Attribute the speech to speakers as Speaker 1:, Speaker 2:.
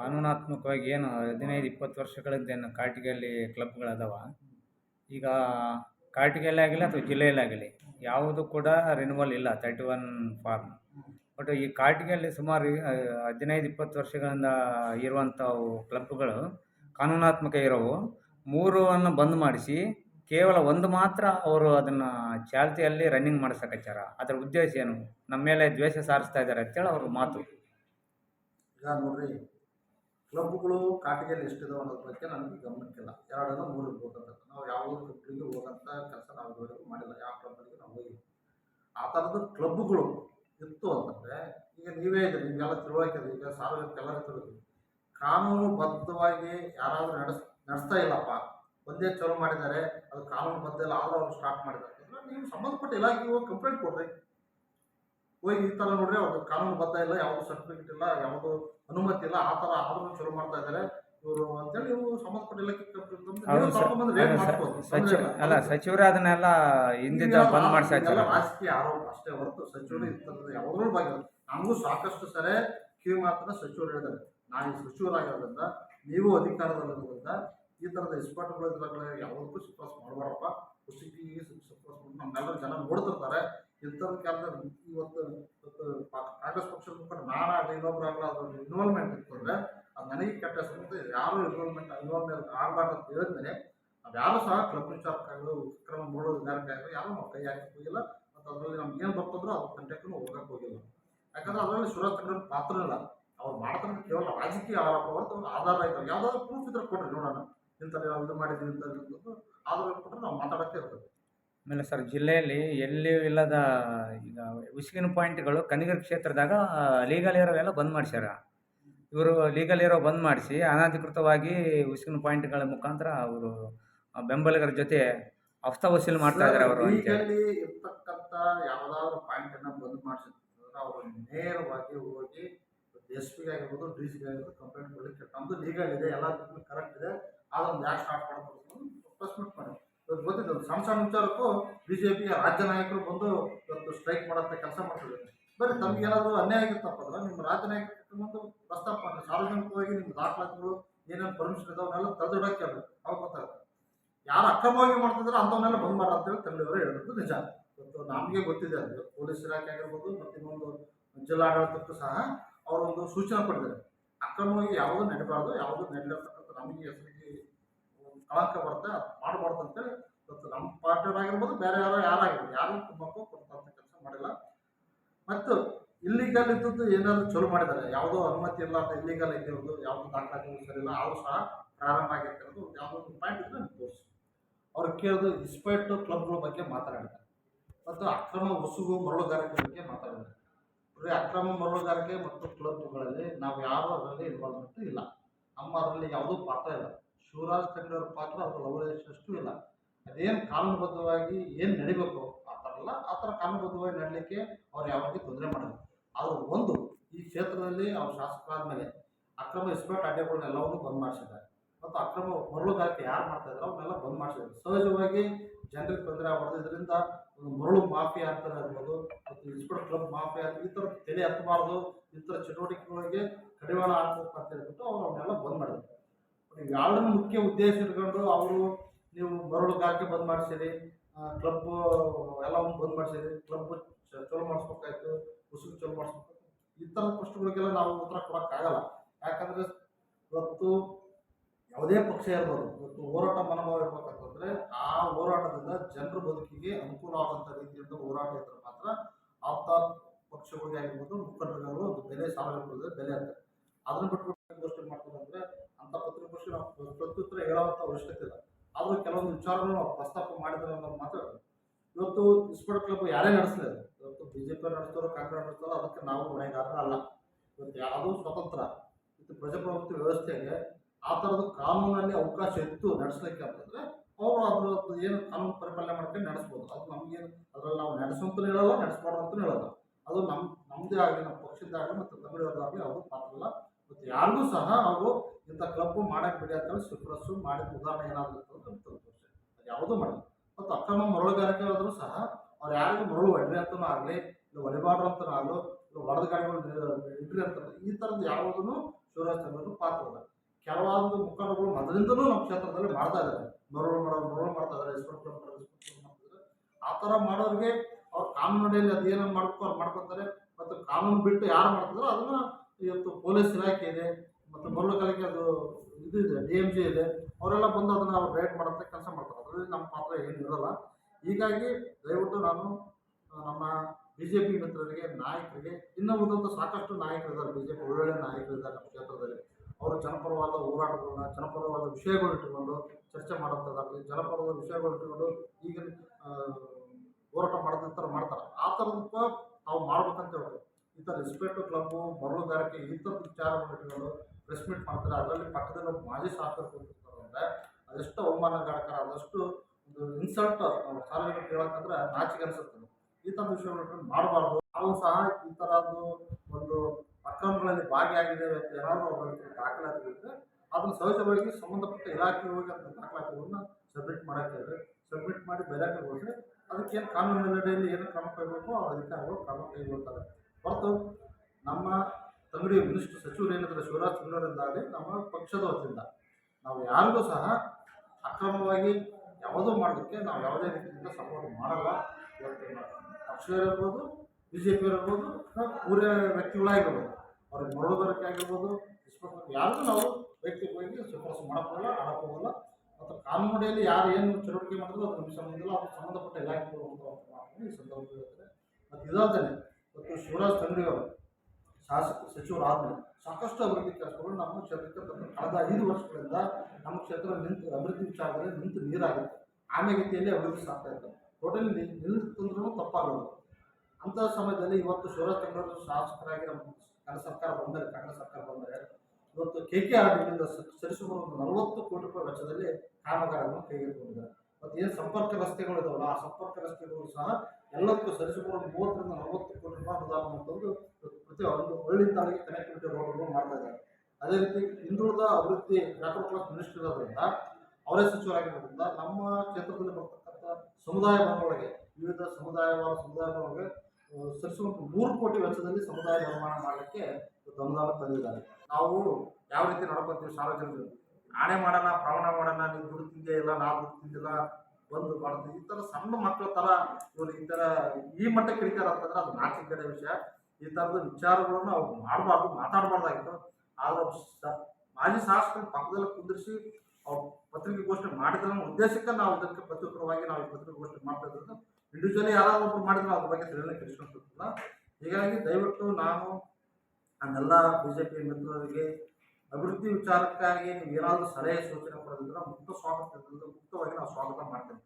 Speaker 1: ಕಾನೂನಾತ್ಮಕವಾಗಿ ಏನು ಹದಿನೈದು, ಇಪ್ಪತ್ತು ವರ್ಷಗಳಿಂದೇನು ಕಾಟಿಗೆಯಲ್ಲಿ ಕ್ಲಬ್ಗಳದಾವ. ಈಗ ಕಾಟಿಗೆಯಲ್ಲಿ ಆಗಲಿ ಅಥವಾ ಜಿಲ್ಲೆಯಲ್ಲಾಗಲಿ ಯಾವುದು ಕೂಡ ರಿನ್ಯೂವಲ್ ಇಲ್ಲ ತರ್ಟಿ ಒನ್ ಫಾರ್ಮ್ ಬಟ್ ಈ ಕಾಟಿಗೆಯಲ್ಲಿ ಸುಮಾರು ಹದಿನೈದು, ಇಪ್ಪತ್ತು ವರ್ಷಗಳಿಂದ ಇರುವಂಥವು ಕ್ಲಬ್ಗಳು ಕಾನೂನಾತ್ಮಕ ಇರೋವು. ಮೂರನ್ನು ಬಂದ್ ಮಾಡಿಸಿ, ಕೇವಲ ಒಂದು ಮಾತ್ರ ಅವರು ಅದನ್ನು ಚಾಲ್ತಿಯಲ್ಲಿ ರನ್ನಿಂಗ್ ಮಾಡಿಸಕಚ್ಚಾರ. ಅದರ ಉದ್ದೇಶ ಏನು? ನಮ್ಮ ಮೇಲೆ ದ್ವೇಷ ಸಾರಿಸ್ತಾ ಇದ್ದಾರೆ ಅಂತೇಳಿ ಅವ್ರ ಮಾತು.
Speaker 2: ಈಗ ನೋಡ್ರಿ ಕ್ಲಬ್ಗಳು ಕಾಟಿಗೆಯಲ್ಲಿ ಎಷ್ಟಿದಾವೆ ಅನ್ನೋದ್ರ ಬಗ್ಗೆ ನನಗೆ ಗಮನಕ್ಕಿಲ್ಲ. ಎರಡನ್ನು ಮೂರು ಅಂತ ನಾವು ಯಾವ ಕ್ಲಬ್ಗಳಿಗೆ ಹೋಗೋಂಥ ಕೆಲಸ ನಾವು ಇದುವರೆಗೂ ಮಾಡಿಲ್ಲ. ಯಾವ ಕ್ಲಬ್ಗಳಿಗೆ ನಾವು ಹೋಗಿ ಆ ಥರದ ಕ್ಲಬ್ಗಳು ಇತ್ತು ಅಂತಂದರೆ, ಈಗ ನೀವೇ ಇದ್ರಿ ನಿಮಗೆಲ್ಲ ತಿಳುವಳಿಕೆ ಈಗ ಸಾರ್ವಜನಿಕ ಎಲ್ಲರೂ ಕಾನೂನು ಬದ್ಧವಾಗಿ ಯಾರಾದರೂ ನಡೆಸ್, ನಡೆಸ್ತಾ ಇಲ್ಲಪ್ಪ. ಒಂದೇ ಚಲೋ ಮಾಡಿದ್ದಾರೆ. ಅದು ಕಾನೂನು ಬದ್ಧ ಇಲ್ಲ. ಆದರೂ ಅವ್ರು ಸ್ಟಾರ್ಟ್ ಮಾಡಿದ್ದಾರೆ. ನೀವು ಸಂಬಂಧಪಟ್ಟ ಇಲಾಖೆಗೆ ಹೋಗಿ ಕಂಪ್ಲೇಂಟ್ ಕೊಡ್ರಿ. ಹೋಗಿ ಈ ಥರ ನೋಡ್ರಿ ಅವ್ರದ್ದು ಕಾನೂನುಬದ್ಧ ಇಲ್ಲ ಯಾವುದು ಸರ್ಟಿಫಿಕೇಟ್ ಇಲ್ಲ ಯಾವುದು ಅನುಮತಿ ಇಲ್ಲ ಆ ಥರ ಆದ್ರೂ ಶುರು ಮಾಡ್ತಾ ಇದ್ದಾರೆ ಇವರು ಅಂತೇಳಿ ನೀವು ಸಂಬಂಧಪಟ್ಟ ಇಲಾಖೆ
Speaker 1: ಅಲ್ಲ ಸಚಿವರು ಅದನ್ನೆಲ್ಲ ಹಿಂದಿದ್ದ ಬಂದ್ ಮಾಡಿಸಿ
Speaker 2: ರಾಜಕೀಯ ಆರೋಪ ಅಷ್ಟೇ ಹೊರತು ಸಚಿವರು ಇಂಥದ್ದು ಯಾವುದ್ರ ಬಗ್ಗೆ ನಮಗೂ ಸಾಕಷ್ಟು ಸರಿ ಕಿವಿ ಮಾತ್ರ ಸಚಿವರು ಹೇಳಿದ್ದಾರೆ. ನಾನು ಸಚಿವರಾಗಿರೋದ್ರಿಂದ ನೀವು ಅಧಿಕಾರದಲ್ಲಿರೋದ್ರಿಂದ ಈ ಥರದ ಎಕ್ಸ್ಪರ್ಟ್ಗಳು ಇದ್ರಾಗ ಯಾವುದಕ್ಕೂ ಶಿಫಾರಸು ಮಾಡಬಾರಪ್ಪ. ಕುಸಿಕಿಗೆ ಶಿಫಾರಸು ಮಾಡಿ ನಮ್ಮೆಲ್ಲರೂ ಜನ ನೋಡ್ತಿರ್ತಾರೆ. ಇಂಥದ್ದು ಕೆಲಸ ಇವತ್ತು ಕಾಂಗ್ರೆಸ್ ಪಕ್ಷದ ಮುಖಂಡ ನಾನಾಗಲಿ ಇನ್ನೊಬ್ಬರಾಗಲಿ ಅದ್ರ ಇನ್ವಾಲ್ವ್ಮೆಂಟ್ ಇತ್ತು ಅಂದರೆ ಅದು ನನಗೆ ಕೆಟ್ಟ ಹೆಸರು ಯಾರು ಇನ್ವಾಲ್ವ್ಮೆಂಟ್ ಇನ್ವಾಲ್ವ್ಮೆಂಟ್ ಆಗಬಾರ್ದು ಅಂತ ಹೇಳಿದ್ಮೇಲೆ ನಾವು ಯಾರು ಸಹ ಕ್ಲಬ್ ವಿಚಾರಕ್ಕಾಗಲಿ ಕ್ರಮ ಮಾಡೋದು ವಿಧಾನಕ್ಕಾಗಲಿ ಯಾರು ನಾವು ಕೈ ಹಾಕಕ್ಕೆ ಹೋಗಿಲ್ಲ. ಮತ್ತು ಅದರಲ್ಲಿ ನಮ್ಗೆ ಏನು ಬರ್ತಂದ್ರೆ ಅದು ಕಂಟೆಕ್ಟೂ ಹೋಗಕ್ಕೆ ಹೋಗಿಲ್ಲ. ಯಾಕಂದ್ರೆ ಅದರಲ್ಲಿ ಸುರೇಶ್ ಪಾತ್ರ ಇಲ್ಲ. ಅವ್ರು ಮಾಡ್ತಾರೆ ಕೇವಲ ರಾಜಕೀಯ ಆರೋಪ ಹೊರತು ಆಧಾರ ಇದ್ದಾರೆ ಯಾವುದಾದ್ರು ಪ್ರೂಫ್ ಇದ್ರೆ ಕೊಡ್ರಿ ನೋಡೋಣ. ಇಂಥ ಇದು ಮಾಡಿದ್ದೀನಿ ಅನ್ನೋದು ಆಧಾರ ಕೊಟ್ಟರೆ ನಾವು ಮಾತಾಡೋಕ್ಕೆ ಇರ್ತದೆ
Speaker 1: ಆಮೇಲೆ ಸರ್ ಜಿಲ್ಲೆಯಲ್ಲಿ ಎಲ್ಲಿಯೂ ಇಲ್ಲದ ಈಗ ಉಸುಕಿನ ಪಾಯಿಂಟ್ಗಳು ಕನಿಗರ್ ಕ್ಷೇತ್ರದಾಗ ಲೀಗಲ್ ಇರೋವೆಲ್ಲ ಬಂದ್ ಮಾಡ್ಸ್ಯಾರ. ಇವರು ಲೀಗಲ್ ಇರೋ ಬಂದ್ ಮಾಡಿಸಿ ಅನಧಿಕೃತವಾಗಿ ಉಸುಕಿನ ಪಾಯಿಂಟ್ಗಳ ಮುಖಾಂತರ ಅವರು ಬೆಂಬಲಿಗರ ಜೊತೆ ಹಫ್ತಾ ವಸೂಲಿ ಮಾಡ್ತಾ ಇದ್ದಾರೆ ಅವರು
Speaker 2: ಇರ್ತಕ್ಕಂಥ ಯಾವುದಾದ್ರು ಪಾಯಿಂಟ್ ಅನ್ನ ಬಂದ್ ಮಾಡಿಸಿದ್ರೆ ಅವರು ನೇರವಾಗಿ ಹೋಗಿ ಎಸ್ ಪಿ ಆಗಿರ್ಬೋದು ಡಿ ಸಿ ಆಗಿರ್ಬೋದು ಕಂಪ್ಲೇಂಟ್ ಕೊಡಲಿಕ್ಕೆ ನಮ್ದು ಲೀಗಲ್ ಇದೆ ಎಲ್ಲ ಕರೆಕ್ಟ್ ಇದೆ ಅದೊಂದು ಯಾಕೆ ಸ್ಟಾರ್ಟ್ ಮಾಡ್ಬೋದು ಮಾಡಿ ಇವತ್ತು ಗೊತ್ತಿದೆ ಒಂದು ಸಣ್ಣ ಸಣ್ಣ ವಿಚಾರಕ್ಕೂ ಬಿ ಜೆ ಪಿಯ ರಾಜ್ಯ ನಾಯಕರು ಬಂದು ಇವತ್ತು ಸ್ಟ್ರೈಕ್ ಮಾಡೋಂಥ ಕೆಲಸ ಮಾಡ್ತಿದ್ದಾರೆ. ಬರೀ ತಮ್ಗೆ ಏನಾದರೂ ಅನ್ಯಾಯ ಆಗಿತ್ತಪ್ಪ ಅಂದ್ರೆ ನಿಮ್ಮ ರಾಜ್ಯ ನಾಯಕರು ಒಂದು ಪ್ರಸ್ತಾಪ ಮಾಡಿ. ಸಾರ್ವಜನಿಕವಾಗಿ ನಿಮ್ಮ ದಾಖಲಾತಿಗಳು ಏನೇನು ಪರ್ಮಿಷನ್ ಇದೆ ಅವನ್ನೆಲ್ಲ ತೆಗೆದಿಡಕ್ಕೆ ಅವಾಗ ಗೊತ್ತಾಗುತ್ತೆ. ಯಾರು ಅಕ್ರಮವಾಗಿ ಮಾಡ್ತಿದ್ರೆ ಅಂಥವನ್ನೆಲ್ಲ ಬಂದ್ ಮಾಡ ಅಂತೇಳಿ ತಂದೆಯವರು ಹೇಳಿದ್ದು ನಿಜ. ಇವತ್ತು ನಮಗೆ ಗೊತ್ತಿದೆ ಅದು. ಪೊಲೀಸ್ ಇಲಾಖೆ ಆಗಿರ್ಬೋದು ಮತ್ತು ಇನ್ನೊಂದು ಜಿಲ್ಲಾಡಳಿತಕ್ಕೂ ಸಹ ಅವರೊಂದು ಸೂಚನೆ ಕೊಟ್ಟಿದ್ದಾರೆ. ಅಕ್ರಮವಾಗಿ ಯಾವುದೂ ನಡೆಬಾರ್ದು, ಯಾವುದೂ ನಡೀಲಿರ್ತಕ್ಕಂಥ ನಮಗೆ ಹೆಸರು ಕಳಂಕ ಬರುತ್ತೆ, ಅದು ಮಾಡಬಾರ್ದು ಅಂತೇಳಿ ಇವತ್ತು ನಮ್ಮ ಪಾರ್ಟಿಯವರಾಗಿರ್ಬೋದು ಬೇರೆ ಯಾರೋ ಯಾರಾಗಿರ್ಬೋದು ಯಾರು ತುಂಬಕ್ಕೂ ಕೊಡ್ತಂಥ ಕೆಲಸ ಮಾಡಿಲ್ಲ. ಮತ್ತು ಇಲ್ಲಿಗಲ್ ಇದ್ದದ್ದು ಏನಾದರೂ ಚಲೋ ಮಾಡಿದ್ದಾರೆ ಯಾವುದೋ ಅನುಮತಿ ಇಲ್ಲ ಅಂತ ಇಲ್ಲಿಗಲ್ ಇದ್ದಿರೋದು, ಯಾವುದೋ ದಾಖಲಾತಿಗಳು ಸರಿ ಆದರೂ ಸಹ ಪ್ರಾರಂಭ ಆಗಿರ್ತಿರೋದು ಯಾವುದೋ ಒಂದು ಪಾಯಿಂಟ್ ಇದ್ರೆ ತೋರಿಸಿ. ಅವ್ರು ಕೇಳಿದ್ರು ಕ್ಲಬ್ ಕ್ಲಬ್ಗಳ ಬಗ್ಗೆ ಮಾತನಾಡಿದ್ದಾರೆ ಮತ್ತು ಅಕ್ರಮ ಉಸುಗು ಮರಳುಗಾರಿಕೆ ಬಗ್ಗೆ ಮಾತಾಡಿದ್ದಾರೆ. ಅಕ್ರಮ ಮರಳುಗಾರಿಕೆ ಮತ್ತು ಕ್ಲಬ್ಗಳಲ್ಲಿ ನಾವು ಯಾರು ಅದರಲ್ಲಿ ಇನ್ವಾಲ್ವ್ಮೆಂಟ್ ಇಲ್ಲ. ನಮ್ಮ ಅದರಲ್ಲಿ ಯಾವುದೂ ಪಾತ್ರ ಇಲ್ಲ. ಶಿವರಾಜ್ ತಂಗಡಿಯವ್ರ ಪಾತ್ರ ಅದು ಲವಲೇಶಷ್ಟು ಇಲ್ಲ. ಅದೇನು ಕಾನೂನುಬದ್ಧವಾಗಿ ಏನು ನಡಿಬೇಕು ಆ ಥರ ಅಲ್ಲ ಆ ಥರ ಕಾನೂನುಬದ್ಧವಾಗಿ ನಡಲಿಕ್ಕೆ ಅವ್ರು ಯಾವಾಗ ತೊಂದರೆ ಮಾಡಿದ್ರು ಆದ್ರೆ ಒಂದು, ಈ ಕ್ಷೇತ್ರದಲ್ಲಿ ಅವ್ರು ಶಾಸಕರಾದ ಮೇಲೆ ಅಕ್ರಮ ಇಸ್ಪೇಟ್ ಅಡ್ಡೆಗಳನ್ನೆಲ್ಲವನ್ನು ಬಂದ್ ಮಾಡಿಸಿದ್ದಾರೆ. ಮತ್ತು ಅಕ್ರಮ ಮರಳುಗಾರಿಕೆ ಯಾರು ಮಾಡ್ತಾ ಅವನ್ನೆಲ್ಲ ಬಂದ್ ಮಾಡಿಸಿದ್ದಾರೆ. ಸಹಜವಾಗಿ ಜನರಿಗೆ ತೊಂದರೆ ಆಗಬಾರ್ದು ಇದರಿಂದ ಮರಳು ಮಾಫಿಯಾ ಅಂತ ಇರ್ಬೋದು ಮತ್ತು ಇಸ್ಪೆಕ್ಟ್ ಕ್ಲಬ್ ಮಾಫಿಯಾ ಈ ಥರ ತಲೆ ಹತ್ತಬಾರ್ದು ಈ ಥರ ಚಟುವಟಿಕೆಗಳಿಗೆ ಕಡಿವಾಣ ಆಗ್ತದೆ ಅಂತ ಹೇಳ್ಬಿಟ್ಟು ಅವ್ರು ಅವನ್ನೆಲ್ಲ ಬಂದ್ ಮಾಡಿದ್ರು ಯಾವ್ದನ್ನ ಮುಖ್ಯ ಉದ್ದೇಶ ಇಟ್ಕೊಂಡು ಅವರು ನೀವು ಮರಳುಗಾರಿಕೆ ಬಂದ್ ಮಾಡಿಸಿರಿ ಕ್ಲಬ್ ಎಲ್ಲವನ್ನು ಬಂದ್ ಮಾಡಿಸಿರಿ ಕ್ಲಬ್ ಚಲೋ ಮಾಡಿಸ್ಬೇಕಾಯ್ತು, ಉಸುಕು ಚಲೋ ಮಾಡಿಸ್ಬೇಕು. ಈ ಥರ ಪ್ರಶ್ನೆಗಳಿಗೆಲ್ಲ ನಾವು ಉತ್ತರ ಕೊಡೋಕ್ಕಾಗಲ್ಲ. ಯಾಕಂದರೆ ಇವತ್ತು ಯಾವುದೇ ಪಕ್ಷ ಇರ್ಬೋದು, ಇವತ್ತು ಹೋರಾಟ ಮನೋಭಾವ ಇರ್ಬೇಕಂತಂದ್ರೆ ಆ ಹೋರಾಟದಿಂದ ಜನರ ಬದುಕಿಗೆ ಅನುಕೂಲ ಆಗುವಂಥ ರೀತಿಯಿಂದ ಹೋರಾಟ ಇದ್ದರೆ ಮಾತ್ರ ಆಪ್ತ ಪಕ್ಷಗಳಿಗೆ ಆಗಿರ್ಬೋದು ಮುಖಂಡರುಗಳು ಒಂದು ಬೆಲೆ ಸಾರ್ವಜನಿಕರಿಗೆ ಬೆಲೆ ಅಂತ. ಅದನ್ನ ಬಿಟ್ಬಿಟ್ಟು ಘೋಷಣೆ ಮಾಡ್ತಾರೆ ಅಂದ್ರೆ ಅಂಥ ಪತ್ರಿಕಾಗೋಷ್ಠಿ ನಾವು ಪ್ರತ್ಯುತ್ತರ ಹೇಳುವಂಥ ಅವಶ್ಯಕತೆ ಇಲ್ಲ. ಆದರೂ ಕೆಲವೊಂದು ವಿಚಾರಗಳು ನಾವು ಪ್ರಸ್ತಾಪ ಮಾಡಿದ್ರೆ ಅನ್ನೋದು ಮಾತ್ರ ಇವತ್ತು ಇಸ್ಪೋರ್ಟ್ ಕ್ಲಬ್ ಯಾರೇ ನಡೆಸಲಿ ಅದು. ಇವತ್ತು ಬಿ ಜೆ ಪಿ ನಡೆಸ್ತಾರೋ, ಕಾಂಗ್ರೆಸ್ ನಡೆಸ್ತಾರೋ, ಅದಕ್ಕೆ ನಾವು ಹೊಣೆಗಾರರ ಅಲ್ಲ. ಇವತ್ತು ಯಾವುದೂ ಸ್ವತಂತ್ರ, ಇವತ್ತು ಪ್ರಜಾಪ್ರಭುತ್ವ ವ್ಯವಸ್ಥೆಗೆ ಆ ಥರದ ಕಾನೂನಲ್ಲಿ ಅವಕಾಶ ಇತ್ತು ನಡೆಸಲಿಕ್ಕೆ ಅಂತಂದ್ರೆ ಅವರು ಅದ್ರ ಏನು ಕಾನೂನು ಪರಿಪಾಲನೆ ಮಾಡ್ಕೊಂಡು ನಡೆಸ್ಬೋದು. ಅದು ನಮಗೇನು ಅದರಲ್ಲಿ ನಾವು ನಡೆಸುವಂತೂ ಹೇಳೋಲ್ಲ, ನಡೆಸ್ಬಾರ್ದು ಅಂತಲೂ ಹೇಳಲ್ಲ. ಅದು ನಮ್ಮ ನಮ್ಮದೇ ಆಗಲಿ ನಮ್ಮ ಪಕ್ಷದ್ದಾಗಲಿ ಮತ್ತು ತಮಿಳವ್ರದ್ದಾಗಲಿ ಅವರು ಪಾತ್ರ ಮತ್ತು ಯಾರಿಗೂ ಸಹ ಅವರು ಇಂಥ ಕ್ಲಬ್ ಮಾಡಕ್ಕೆ ಬಿಡಿ ಅಂತೇಳಿ ಶಿಫಾರಸು ಮಾಡಿದ ಉದಾಹರಣೆ ಏನಾದರೂ ಇತ್ತು ಅಂತ ತೋರಿಸಿ ಅದು ಯಾವುದೂ ಮಾಡಲ್ಲ. ಮತ್ತು ಅಕ್ರಮ ಮರಳುಗಾರಿಕೆ ಆದರೂ ಸಹ ಅವ್ರು ಯಾರಿಗೂ ಮರಳು ಒಡ್ರಿ ಅಂತಲೂ ಆಗಲಿ, ಇಲ್ಲ ಹೊಡಿಬಾರ್ದು ಅಂತ ಆಗಲು, ಇಲ್ಲ ಹೊಡೆದ ಗಾಡಿಗಳು ಇಡ್ರಿ ಅಂತ ಈ ಥರದ್ದು ಯಾವುದೂ ಶಿವರಾಜ್ ಚಂದ್ರ ಪಾತ್ರ ಕೆಲವೊಂದು ಮುಖಂಡಗಳು ಮೊದಲಿಂದಲೂ ನಮ್ಮ ಕ್ಷೇತ್ರದಲ್ಲಿ ಮಾಡ್ತಾ ಇದ್ದಾರೆ. ಮರಳು ಮಾಡೋರು ಮರಳು ಮಾಡ್ತಾ ಇದ್ದಾರೆ ಆ ಥರ ಮಾಡೋರಿಗೆ ಅವ್ರು ಕಾಮನ್ ನಡೆಯಲ್ಲಿ ಅದೇನೇನು ಮಾಡ್ಕೊ ಅವ್ರು ಮಾಡ್ಕೊತಾರೆ. ಮತ್ತು ಕಾನೂನು ಬಿಟ್ಟು ಯಾರು ಮಾಡ್ತಿದ್ರು ಅದನ್ನ ಇವತ್ತು ಪೊಲೀಸ್ ಇಲಾಖೆ ಇದೆ ಮತ್ತು ಮರಳು ಕಾಲಕ್ಕೆ ಅದು ಇದು ಇದೆ ಡಿ ಎಂ ಜಿ ಇದೆ. ಅವರೆಲ್ಲ ಬಂದು ಅದನ್ನು ಅವ್ರು ರೈಡ್ ಮಾಡುತ್ತೆ ಕೆಲಸ ಮಾಡ್ತಾರೆ. ಅದರಲ್ಲಿ ನಮ್ಮ ಪಾತ್ರ ಏನು ಇರಲ್ಲ. ಹೀಗಾಗಿ ದಯವಿಟ್ಟು ನಾನು ನಮ್ಮ ಬಿ ಜೆ ಪಿ ಮಿತ್ರರಿಗೆ, ನಾಯಕರಿಗೆ, ಇನ್ನೂ ಮುಂದಂತ ಸಾಕಷ್ಟು ನಾಯಕರಿದ್ದಾರೆ ಬಿ ಜೆ ಪಿ ಒಳ್ಳೊಳ್ಳೆ ನಾಯಕರಿದ್ದಾರೆ ನಮ್ಮ ಕ್ಷೇತ್ರದಲ್ಲಿ. ಅವರು ಜನಪರವಾದ ಹೋರಾಟಗಳನ್ನ, ಜನಪರವಾದ ವಿಷಯಗಳು ಇಟ್ಟುಕೊಂಡು ಚರ್ಚೆ ಮಾಡೋಂಥದ್ದಾಗಲಿ ಜನಪರದ ವಿಷಯಗಳು ಇಟ್ಟುಕೊಂಡು ಈಗ ಹೋರಾಟ ಮಾಡೋದಂತ ಮಾಡ್ತಾರೆ. ಆ ಥರದ ತಾವು ಮಾಡ್ಬೇಕಂತ ಹೇಳ್ತಾರೆ ಥರ ರೆಸ್ಪೆಕ್ಟ್ ಕ್ಲಬ್ಬು ಮರಳುಗಾರಿಕೆ ಇಂಥದ್ದು ವಿಚಾರಗಳು ಇಟ್ಕೊಂಡು ಪ್ರೆಸ್ ಮೀಟ್ ಮಾಡ್ತಾರೆ. ಅದರಲ್ಲಿ ಪಕ್ಕದಲ್ಲಿ ಮಾಜಿ ಶಾಸಕರು ಕೂತಿರ್ತಾರೆ ಅಂದರೆ ಅದೆಷ್ಟು ಅವಮಾನಕಾರಕರ, ಅದಷ್ಟು ಒಂದು ಇನ್ಸಲ್ಟ್ ನಾವು ಸಾರ್ವಜನಿಕ ಹೇಳೋಕ್ಕಂದ್ರೆ ನಾಚಿಕೆ ಅನ್ಸುತ್ತೆ ಈ ಥರದ ವಿಷಯಗಳನ್ನು ಮಾಡಬಾರ್ದು. ನಾವು ಸಹ ಈ ಥರದ್ದು ಒಂದು ಅಕ್ರಮಗಳಲ್ಲಿ ಭಾಗಿಯಾಗಿದ್ದೇವೆ ಅಂತ ಏನಾದರೂ ಅವ್ರ ದಾಖಲಾತಿ ಅದನ್ನು ಸಹಜವಾಗಿ ಸಂಬಂಧಪಟ್ಟ ಇಲಾಖೆ ಹೋಗಿ ಅಂತ ದಾಖಲಾತಿಗಳನ್ನ ಸಬ್ಮಿಟ್ ಮಾಡೋಕ್ಕೆ ಸಬ್ಮಿಟ್ ಮಾಡಿ ಬೆಲೆಗೊಳಿಸಿ ಅದಕ್ಕೇನು ಕಾನೂನಿನ ಅಡಿಯಲ್ಲಿ ಏನು ಕ್ರಮ ಕೈಬೇಕು ಅವ್ರ ಅಧಿಕಾರಿಗಳು ಕ್ರಮ ಕೈಗೊಳ್ತಾರೆ. ಹೊರತು ನಮ್ಮ ತಂಗಡಿ ಮಿನಿಸ್ಟರ್ ಸಚಿವರು ಏನಿದ್ರೆ ಶಿವರಾಜ್ ಚಂದ್ರರಿಂದಾಗಲಿ ನಮ್ಮ ಪಕ್ಷದ ವತಿಯಿಂದ ನಾವು ಯಾರಿಗೂ ಸಹ ಅಕ್ರಮವಾಗಿ ಯಾವುದೂ ಮಾಡೋದಕ್ಕೆ ನಾವು ಯಾವುದೇ ರೀತಿಯಿಂದ ಸಪೋರ್ಟ್ ಮಾಡಲ್ಲ. ಪಕ್ಷ ಇರ್ಬೋದು ಬಿ ಜೆ ಪಿ ಇರ್ಬೋದು ಊರ ವ್ಯಕ್ತಿಗಳಾಗಿರ್ಬೋದು, ಅವ್ರಿಗೆ ಮರಳುಗಾರಿಕೆ ಆಗಿರ್ಬೋದು ಯಾರಿಗೂ ನಾವು ವ್ಯಕ್ತಿಗಳಿಗೆ ಶಿಫಾರಸು ಮಾಡೋಕ್ಕೋಗಲ್ಲ, ಆಡೋಕ್ಕೋಗಲ್ಲ. ಮತ್ತು ಕಾನೂನಿನಲ್ಲಿ ಯಾರು ಏನು ಚಟುವಟಿಕೆ ಮಾಡಿದ್ರು ಅದು ನಮಗೆ ಸಂಬಂಧ ಸಂಬಂಧಪಟ್ಟ ಇಲಾಖೆಗಳು ಅಂತ ಈ ಸಂದರ್ಭದಲ್ಲಿ ಮತ್ತು ಇದಾದನೆ ಇವತ್ತು ಶಿವರಾಜ್ ತಂಗಡಿ ಅವರು ಶಾಸಕ ಸಚಿವರಾದ್ಮೇಲೆ ಸಾಕಷ್ಟು ಅಭಿವೃದ್ಧಿ ಕೆಲಸಗಳು ನಮ್ಮ ಕ್ಷೇತ್ರಕ್ಕೆ ತಂದು ಕಳೆದ ಐದು ವರ್ಷಗಳಿಂದ ನಮ್ಮ ಕ್ಷೇತ್ರ ನಿಂತು ಅಭಿವೃದ್ಧಿ ವಿಚಾರದಲ್ಲಿ ನಿಂತು ನೀರಾಗುತ್ತೆ ಆಮೆಗತಿಯಲ್ಲಿ ಅಭಿವೃದ್ಧಿ ಸಾಗ್ತಾ ಇತ್ತು ಟೋಟಲಿ ನಿಲ್ತಂದ್ರೂ ತಪ್ಪಾಗಲ್ಲ ಅಂಥ ಸಮಯದಲ್ಲಿ ಇವತ್ತು ಶಿವರಾಜ್ ತಂಗಡೂರು ಶಾಸಕರಾಗಿ ನಮ್ಮ ಕನ್ನಡ ಸರ್ಕಾರ ಬಂದರೆ, ಕನ್ನಡ ಸರ್ಕಾರ ಬಂದರೆ, ಇವತ್ತು ಕೆ ಕೆ ಆರ್ ಡಿಯಿಂದ ಸರಿಸುಮಾರು ಒಂದು ನಲವತ್ತು ಕೋಟಿ ರೂಪಾಯಿ ವೆಚ್ಚದಲ್ಲಿ ಕಾಮಗಾರಿಗಳನ್ನು ಕೈಗೆತ್ತಿಕೊಂಡಿದ್ದಾರೆ. ಮತ್ತು ಏನು ಸಂಪರ್ಕ ರಸ್ತೆಗಳು ಇದಾವಲ್ಲ, ಆ ಸಂಪರ್ಕ ರಸ್ತೆಗಳು ಸಹ ಎಲ್ಲಕ್ಕೂ ಒಂದು ಮೂವತ್ತರಿಂದ ನಲವತ್ತು ಕೋಟಿ ರೂಪಾಯಿ ಅನುದಾನ ಒಂದು ಪ್ರತಿ ಒಂದು ಹಳ್ಳಿ ತಾಳಿಗೆ ಕನೆಕ್ಟಿವಿಟಿ ರೋಡ್ಗಳು ಮಾಡ್ತಾ ಇದ್ದಾರೆ. ಅದೇ ರೀತಿ ಹಿಂದುಳಿದ ಅಭಿವೃದ್ಧಿ ಬ್ಯಾಕ್ವರ್ಡ್ ಕ್ಲಾಸ್ ಮಿನಿಸ್ಟರ್ ಇರೋದ್ರಿಂದ ಅವರೇ ಸಚಿವರಾಗಿರೋದ್ರಿಂದ ನಮ್ಮ ಕ್ಷೇತ್ರದಲ್ಲಿ ಬರ್ತಕ್ಕಂಥ ಸಮುದಾಯ ಭವನಗಳಿಗೆ ವಿವಿಧ ಸಮುದಾಯವಾದ ಸಮುದಾಯ ಭವನಗಳಿಗೆ ಸರಿಸುಮಾರು ಮೂರು ಕೋಟಿ ವೆಚ್ಚದಲ್ಲಿ ಸಮುದಾಯ ನಿರ್ಮಾಣ ಮಾಡಲಿಕ್ಕೆ ಅನುದಾನ ತಂದಿದ್ದಾರೆ. ನಾವು ಯಾವ ರೀತಿ ನಡ್ಕೊತೀವಿ ಸಾರ್ವಜನಿಕರು? ಆಣೆ ಮಾಡೋಣ ಪ್ರಮಾಣ ಮಾಡೋಣ ನೀವು ದುಡ್ಡು ತಿಂದೇ ಇಲ್ಲ ನಾವು ದುಡ್ಡು ತಿಂದಿಲ್ಲ ಒಂದು ಮಾಡ್ತೀವಿ ಈ ಥರ ಸಣ್ಣ ಮಕ್ಕಳ ಥರ ಇವರು ಈ ಥರ ಈ ಮಟ್ಟಕ್ಕೆ ಹಿಡಿತಾರೆ ಅಂತಂದ್ರೆ ಅದು ನಾಚಿಕೆಗಡೆ ವಿಷಯ. ಈ ಥರದ ವಿಚಾರಗಳನ್ನು ಅವ್ರು ಮಾಡಬಾರ್ದು, ಮಾತಾಡಬಾರ್ದಾಗಿತ್ತು. ಆದ್ರೆ ಮಾಜಿ ಶಾಸಕರು ಪಕ್ಕದಲ್ಲಿ ಕುಂದಿರಿಸಿ ಅವ್ರು ಪತ್ರಿಕೆಗೋಷ್ಠಿ ಮಾಡಿದ್ರ ಉದ್ದೇಶಕ್ಕೆ ನಾವು ಇದಕ್ಕೆ ಪ್ರತ್ಯುತ್ತರವಾಗಿ ನಾವು ಈ ಪತ್ರಿಕೆಗೋಷ್ಠಿ ಮಾಡ್ತಾ ಇದ್ದು ಇಂಡಿವಿಜುವಲಿ ಯಾರಾದ್ರೂ ಒಬ್ರು ಮಾಡಿದ್ರೆ ಅದ್ರ ಬಗ್ಗೆ ತಿಳಿಯಲಿಕ್ಕೆ ಕೆಡಿಸ್ಕೊಂತಿರ್ತಿಲ್ಲ ಹೀಗಾಗಿ ದಯವಿಟ್ಟು ನಾನು ನನ್ನೆಲ್ಲ ಬಿ ಜೆ ಪಿ ಮಿತ್ರರಿಗೆ ಅಭಿವೃದ್ಧಿ ವಿಚಾರಕ್ಕಾಗಿ ನೀವು ಏನಾದರೂ ಸಲಹೆ ಸೂಚನೆ ಕೊಡೋದಿದ್ರೆ ಮುಕ್ತ ಸ್ವಾಗತ ಮುಕ್ತವಾಗಿ ನಾವು ಸ್ವಾಗತ ಮಾಡ್ತೇವೆ.